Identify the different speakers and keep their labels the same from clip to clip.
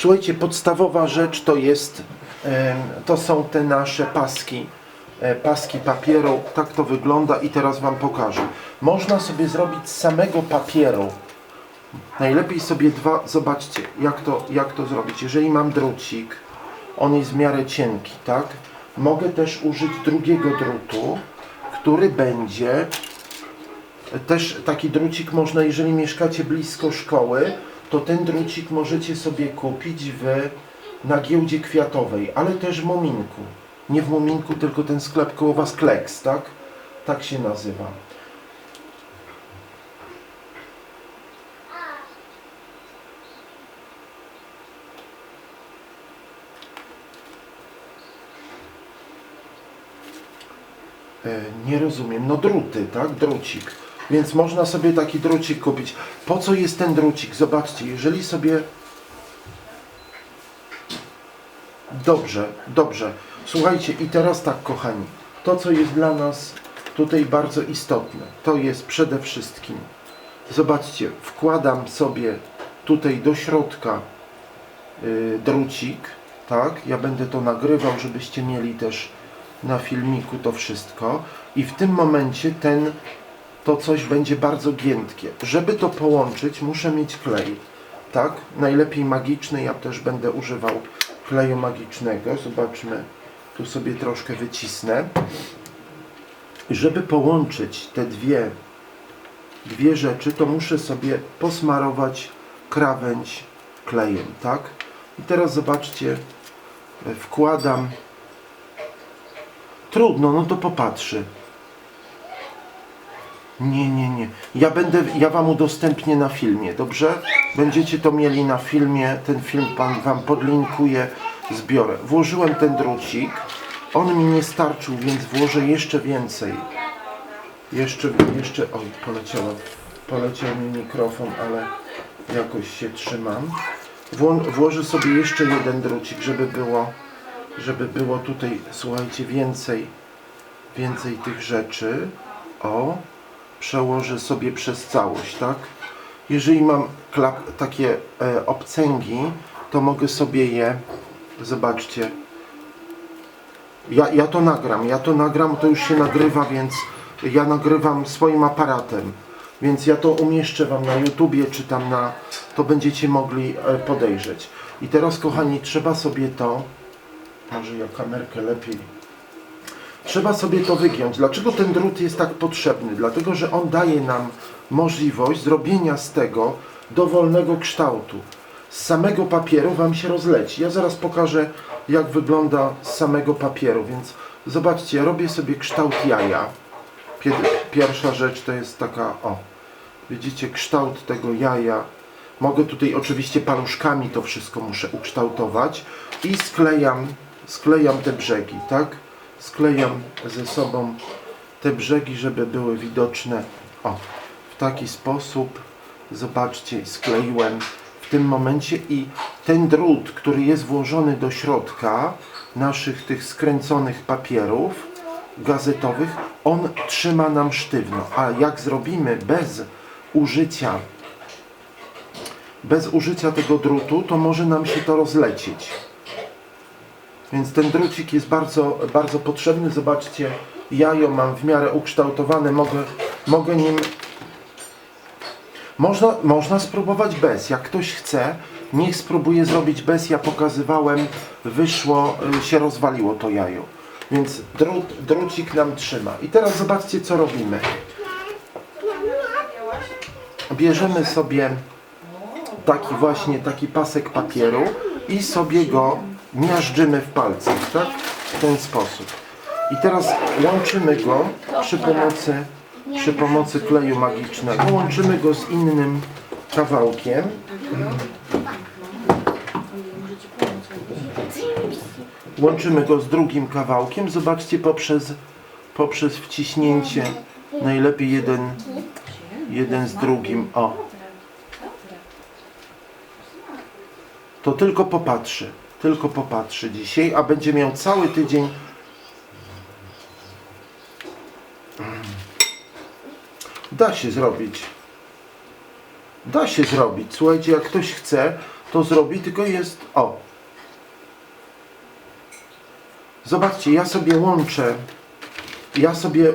Speaker 1: Słuchajcie, podstawowa rzecz to jest, to są te nasze paski, e, paski papieru, tak to wygląda i teraz Wam pokażę. Można sobie zrobić z samego papieru, najlepiej sobie dwa, zobaczcie jak to, jak to zrobić. Jeżeli mam drucik, on jest w miarę cienki, tak? Mogę też użyć drugiego drutu, który będzie też taki drucik można, jeżeli mieszkacie blisko szkoły, to ten drucik możecie sobie kupić w, na giełdzie kwiatowej, ale też w Muminku. Nie w Muminku, tylko ten sklep koło was Kleks, tak? Tak się nazywa. E, Nie rozumiem. No druty, tak? Drucik. Więc można sobie taki drucik kupić. Po co jest ten drucik? Zobaczcie, jeżeli sobie... Dobrze, dobrze. Słuchajcie, i teraz tak, kochani. To, co jest dla nas tutaj bardzo istotne, to jest przede wszystkim... Zobaczcie, wkładam sobie tutaj do środka y, drucik, tak? Ja będę to nagrywał, żebyście mieli też na filmiku to wszystko i w tym momencie ten to coś będzie bardzo giętkie. Żeby to połączyć, muszę mieć klej. Tak? Najlepiej magiczny, ja też będę używał kleju magicznego. Zobaczmy, tu sobie troszkę wycisnę. Żeby połączyć te dwie, dwie rzeczy, to muszę sobie posmarować krawędź klejem, tak? I teraz zobaczcie, e, wkładam Trudno, no to popatrzy. Nie, nie, nie. Ja będę, ja wam udostępnię na filmie, dobrze? Będziecie to mieli na filmie, ten film pan wam podlinkuję, zbiorę. Włożyłem ten drucik, on mi nie starczył, więc włożę jeszcze więcej. Jeszcze, jeszcze, oj, poleciała, poleciał mi mikrofon, ale jakoś się trzymam. Wło, włożę sobie jeszcze jeden drucik, żeby było żeby było tutaj, słuchajcie, więcej, więcej tych rzeczy. O, przełożę sobie przez całość, tak? Jeżeli mam klap, takie e, obcęgi, to mogę sobie je, zobaczcie, ja, ja to nagram, ja to nagram, to już się nagrywa, więc ja nagrywam swoim aparatem, więc ja to umieszczę Wam na YouTubie, czy tam na, to będziecie mogli e, podejrzeć. I teraz, kochani, trzeba sobie to, może ja kamerkę lepiej. Trzeba sobie to wygiąć. Dlaczego ten drut jest tak potrzebny? Dlatego, że on daje nam możliwość zrobienia z tego dowolnego kształtu. Z samego papieru Wam się rozleci. Ja zaraz pokażę, jak wygląda z samego papieru, więc zobaczcie, robię sobie kształt jaja. Pier- Pierwsza rzecz to jest taka, o, widzicie, kształt tego jaja. Mogę tutaj oczywiście paluszkami to wszystko muszę ukształtować i sklejam, sklejam te brzegi, tak? Sklejam ze sobą te brzegi, żeby były widoczne. O, w taki sposób, zobaczcie, skleiłem w tym momencie i ten drut, który jest włożony do środka naszych tych skręconych papierów gazetowych, on trzyma nam sztywno. A jak zrobimy bez użycia bez użycia tego drutu, to może nam się to rozlecieć. Więc ten drucik jest bardzo, bardzo potrzebny. Zobaczcie, jajo mam w miarę ukształtowane. Mogę, mogę nim... Można, można spróbować bez. Jak ktoś chce, niech spróbuje zrobić bez. Ja pokazywałem, wyszło, y, się rozwaliło to jajo. Więc drut, drucik nam trzyma. I teraz zobaczcie, co robimy. Bierzemy sobie taki właśnie taki pasek papieru i sobie go miażdżymy w palcach, tak? W ten sposób. I teraz łączymy go przy pomocy, przy pomocy kleju magicznego. Łączymy go z innym kawałkiem. Łączymy go z drugim kawałkiem. Zobaczcie poprzez, poprzez wciśnięcie najlepiej jeden, jeden z drugim. O. to tylko popatrzy. Tylko popatrzy dzisiaj, a będzie miał cały tydzień. Da się zrobić. Da się zrobić. Słuchajcie, jak ktoś chce, to zrobi, tylko jest, o. Zobaczcie, ja sobie łączę, ja sobie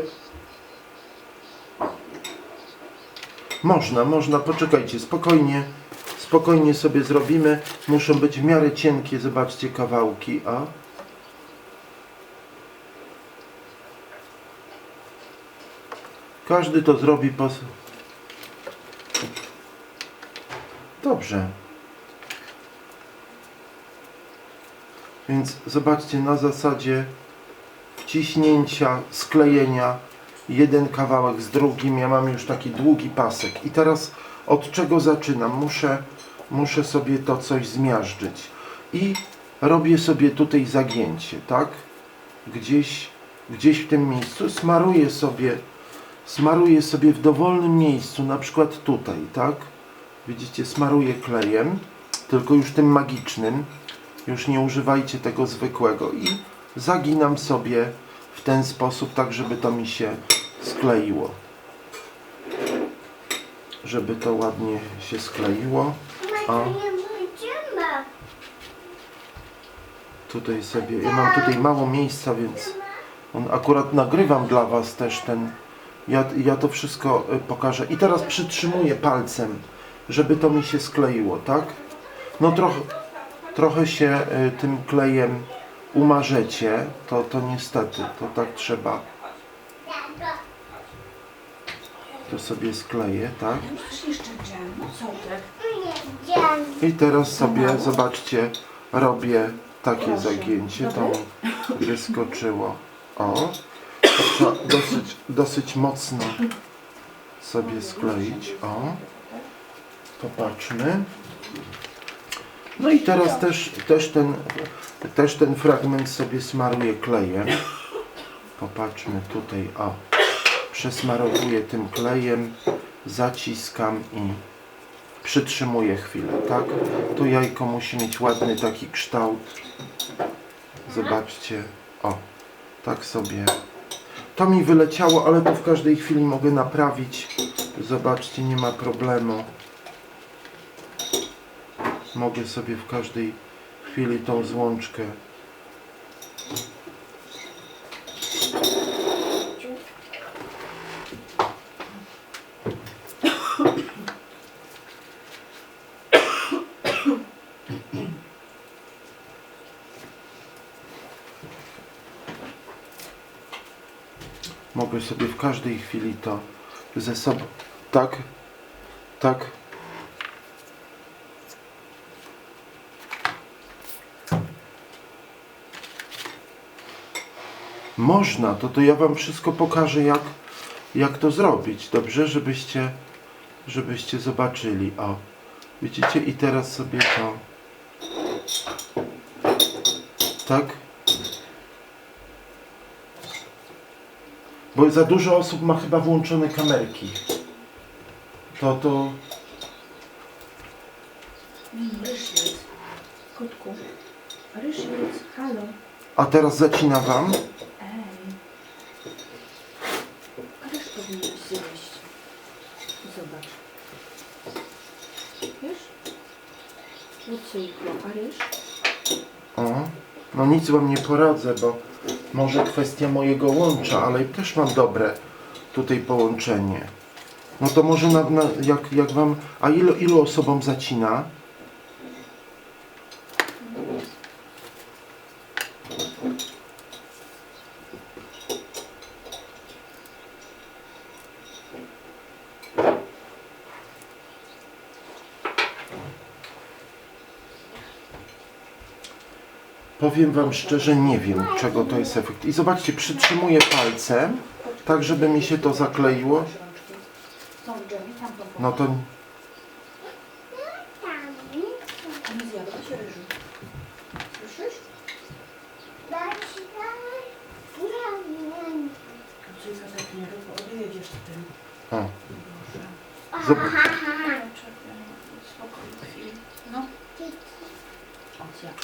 Speaker 1: Można, można, poczekajcie, spokojnie, spokojnie sobie zrobimy. Muszą być w miarę cienkie, zobaczcie, kawałki, a? Każdy to zrobi po... Dobrze. Więc zobaczcie, na zasadzie wciśnięcia, sklejenia jeden kawałek z drugim. Ja mam już taki długi pasek. I teraz od czego zaczynam? Muszę, muszę sobie to coś zmiażdżyć. I robię sobie tutaj zagięcie, tak? Gdzieś, gdzieś w tym miejscu. Smaruję sobie, smaruję sobie w dowolnym miejscu, na przykład tutaj, tak? Widzicie, smaruję klejem, tylko już tym magicznym. Już nie używajcie tego zwykłego. I zaginam sobie w ten sposób, tak żeby to mi się skleiło. Żeby to ładnie się skleiło. A
Speaker 2: nie będziemy.
Speaker 1: tutaj sobie, ja mam tutaj mało miejsca, więc on akurat nagrywam dla Was też ten, ja, ja to wszystko y, pokażę. I teraz przytrzymuję palcem, żeby to mi się skleiło, tak? No trochę, trochę się y, tym klejem umarzecie, to, to niestety, to tak trzeba. To sobie skleję, tak?
Speaker 3: Masz jeszcze dżem,
Speaker 1: I teraz sobie, zobaczcie, robię takie zagięcie. To mi wyskoczyło. O, trzeba dosyć, dosyć mocno sobie skleić. O, popatrzmy. No i teraz też, też, ten, też ten fragment sobie smaruję klejem. Popatrzmy tutaj, o. Przesmarowuję tym klejem, zaciskam i przytrzymuję chwilę, tak? Tu jajko musi mieć ładny taki kształt. Zobaczcie, o, tak sobie. To mi wyleciało, ale to w każdej chwili mogę naprawić. Zobaczcie, nie ma problemu. Mogę sobie w każdej chwili tą złączkę Mogę sobie w każdej chwili to ze sobą. Tak, tak. Można, to to ja Wam wszystko pokażę, jak, jak to zrobić. Dobrze, żebyście, żebyście zobaczyli. O, widzicie? I teraz sobie to. Tak? Bo za dużo osób ma chyba włączone kamerki. To to.
Speaker 3: Jest. Kotku. Jest. Halo.
Speaker 1: A teraz zacina wam.
Speaker 3: Ej. Ryż powinieneś zjeść. Zobacz. Wiesz? Lucyjko, a ryż?
Speaker 1: O. No nic wam nie poradzę, bo może kwestia mojego łącza, ale też mam dobre tutaj połączenie. No to może na, na, jak, jak wam. A ilu, ilu osobom zacina? Powiem Wam szczerze, nie wiem czego to jest efekt. I zobaczcie, przytrzymuję palcem, tak żeby mi się to zakleiło. No to.
Speaker 3: Nie zjadła się ryżu. Słyszysz?
Speaker 2: Dać dalej. Nie, nie.
Speaker 3: Lucyjka tak nie rób, bo odjedziesz z tym.
Speaker 1: o,
Speaker 3: Boże.
Speaker 1: zobacz.
Speaker 3: Czekaj, spokojnie chwilę. No. O, zjadła.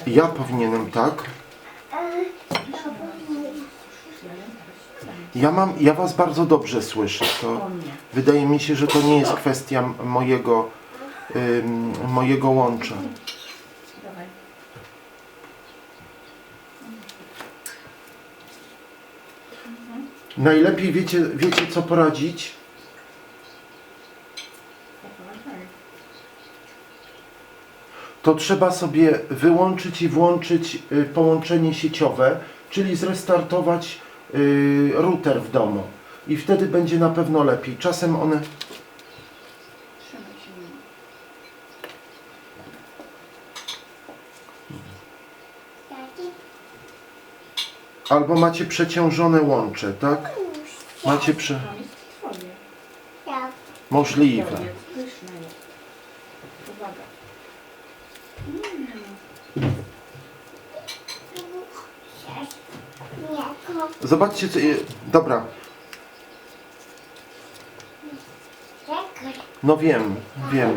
Speaker 1: Ja powinienem tak.
Speaker 3: Ja
Speaker 1: mam, ja Was bardzo dobrze słyszę. To wydaje mi się, że to nie jest kwestia mojego, ym, mojego łącza. Najlepiej wiecie, wiecie co poradzić? To trzeba sobie wyłączyć i włączyć y, połączenie sieciowe, czyli zrestartować y, router w domu. I wtedy będzie na pewno lepiej. Czasem one. Albo macie przeciążone łącze, tak? Macie prze...
Speaker 2: Tak.
Speaker 1: Możliwe.
Speaker 3: To jest pyszne jest. Uwaga.
Speaker 2: Mleko.
Speaker 1: Zobaczcie, co... Dobra, no wiem, wiem.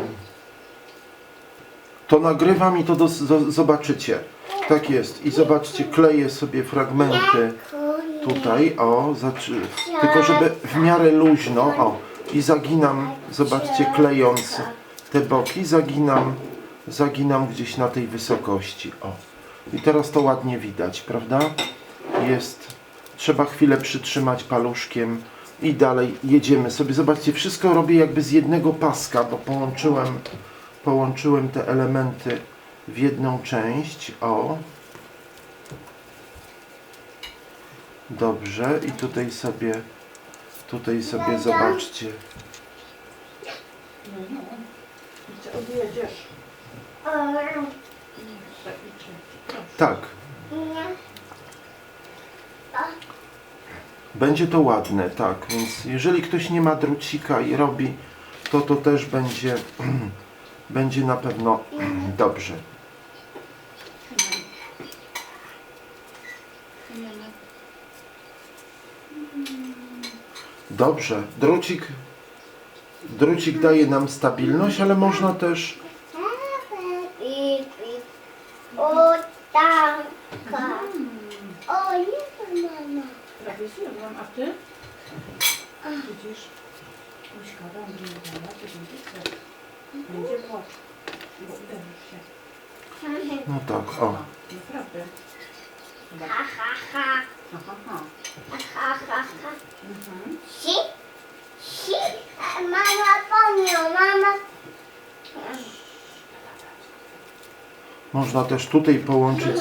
Speaker 1: To nagrywam i to do, do, zobaczycie. Tak jest. I zobaczcie, kleję sobie fragmenty tutaj, o, zaczy... tylko żeby w miarę luźno, o. I zaginam, zobaczcie, klejąc te boki, zaginam, zaginam gdzieś na tej wysokości, o. I teraz to ładnie widać, prawda? Jest, trzeba chwilę przytrzymać paluszkiem i dalej jedziemy sobie. Zobaczcie, wszystko robię jakby z jednego paska, bo połączyłem, połączyłem te elementy w jedną część, o. Dobrze, i tutaj sobie, tutaj sobie zobaczcie.
Speaker 3: No, no. I co odjedziesz?
Speaker 2: O,
Speaker 3: Nie, zaliczę. Proszę.
Speaker 1: Tak,
Speaker 2: nie.
Speaker 1: Będzie to ładne, tak, więc jeżeli ktoś nie ma drucika i robi, to to też będzie, będzie na pewno dobrze.
Speaker 3: Trzymaj. Trzymaj.
Speaker 1: Dobrze, drucik, drucik daje nam stabilność, ale można też,
Speaker 2: I, i. O, tanka. O, nie, mama.
Speaker 3: Prawie zjadłam, a ty? Widzisz? To będzie co? Będzie płacz. Bo uderzysz się.
Speaker 1: no tak, o.
Speaker 3: Naprawdę. Zobacz.
Speaker 2: Ha, ha, ha.
Speaker 3: Aha, aha.
Speaker 2: Ha, ha, ha.
Speaker 3: Mhm.
Speaker 2: Si, si. Mama pomniał, mama.
Speaker 1: Można też tutaj połączyć,